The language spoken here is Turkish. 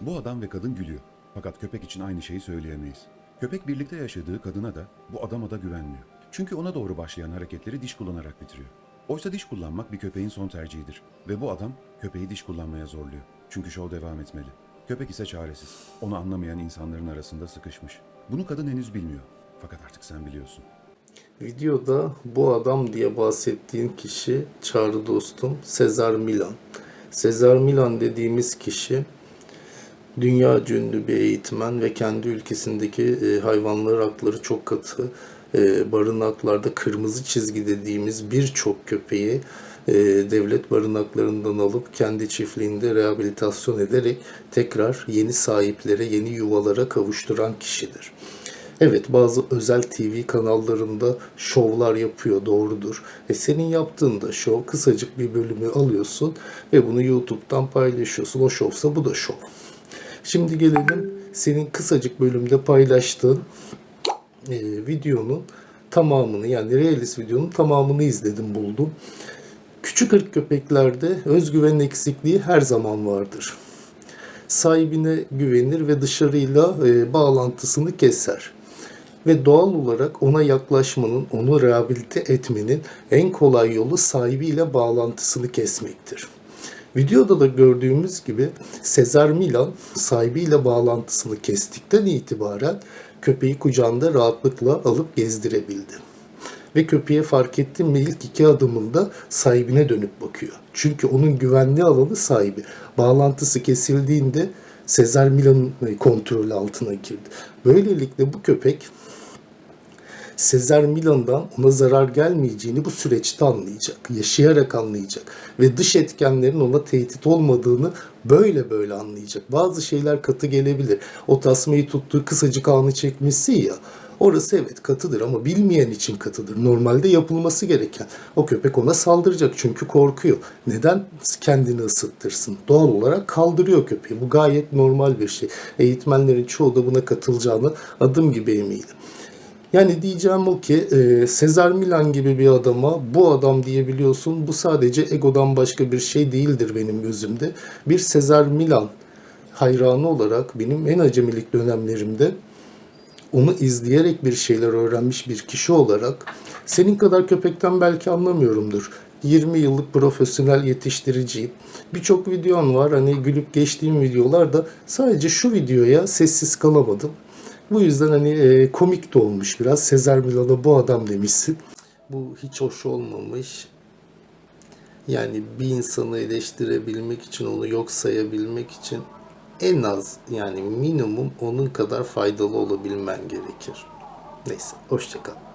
Bu adam ve kadın gülüyor. Fakat köpek için aynı şeyi söyleyemeyiz. Köpek birlikte yaşadığı kadına da bu adama da güvenmiyor. Çünkü ona doğru başlayan hareketleri diş kullanarak bitiriyor. Oysa diş kullanmak bir köpeğin son tercihidir. Ve bu adam köpeği diş kullanmaya zorluyor. Çünkü şov devam etmeli. Köpek ise çaresiz. Onu anlamayan insanların arasında sıkışmış. Bunu kadın henüz bilmiyor. Fakat artık sen biliyorsun. Videoda bu adam diye bahsettiğin kişi çağrı dostum Sezar Milan. Sezar Milan dediğimiz kişi dünya ünlü bir eğitmen ve kendi ülkesindeki e, hayvanlar hakları çok katı e, barınaklarda kırmızı çizgi dediğimiz birçok köpeği e, devlet barınaklarından alıp kendi çiftliğinde rehabilitasyon ederek tekrar yeni sahiplere, yeni yuvalara kavuşturan kişidir. Evet bazı özel TV kanallarında şovlar yapıyor doğrudur. E senin yaptığın da şov kısacık bir bölümü alıyorsun ve bunu YouTube'dan paylaşıyorsun. O şovsa bu da şov. Şimdi gelelim senin kısacık bölümde paylaştığın e, videonun tamamını yani realist videonun tamamını izledim buldum. Küçük ırk köpeklerde özgüven eksikliği her zaman vardır. Sahibine güvenir ve dışarıyla e, bağlantısını keser. Ve doğal olarak ona yaklaşmanın, onu rehabilite etmenin en kolay yolu sahibiyle bağlantısını kesmektir. Videoda da gördüğümüz gibi Sezar Milan sahibiyle bağlantısını kestikten itibaren köpeği kucağında rahatlıkla alıp gezdirebildi. Ve köpeğe fark ettim mi ilk iki adımında sahibine dönüp bakıyor. Çünkü onun güvenli alanı sahibi. Bağlantısı kesildiğinde Sezar Milan'ın kontrolü altına girdi. Böylelikle bu köpek Sezer Milan'dan ona zarar gelmeyeceğini bu süreçte anlayacak. Yaşayarak anlayacak. Ve dış etkenlerin ona tehdit olmadığını böyle böyle anlayacak. Bazı şeyler katı gelebilir. O tasmayı tuttuğu kısacık anı çekmesi ya. Orası evet katıdır ama bilmeyen için katıdır. Normalde yapılması gereken. O köpek ona saldıracak çünkü korkuyor. Neden kendini ısıttırsın? Doğal olarak kaldırıyor köpeği. Bu gayet normal bir şey. Eğitmenlerin çoğu da buna katılacağını adım gibi eminim. Yani diyeceğim o ki e, Sezar Milan gibi bir adama bu adam diyebiliyorsun. Bu sadece egodan başka bir şey değildir benim gözümde. Bir Sezar Milan hayranı olarak benim en acemilik dönemlerimde onu izleyerek bir şeyler öğrenmiş bir kişi olarak senin kadar köpekten belki anlamıyorumdur. 20 yıllık profesyonel yetiştiriciyim. Birçok videon var. Hani gülüp geçtiğim videolar da sadece şu videoya sessiz kalamadım. Bu yüzden hani e, komik de olmuş biraz. Sezer Milan'a bu adam demişsin. Bu hiç hoş olmamış. Yani bir insanı eleştirebilmek için, onu yok sayabilmek için en az yani minimum onun kadar faydalı olabilmen gerekir. Neyse, hoşçakal.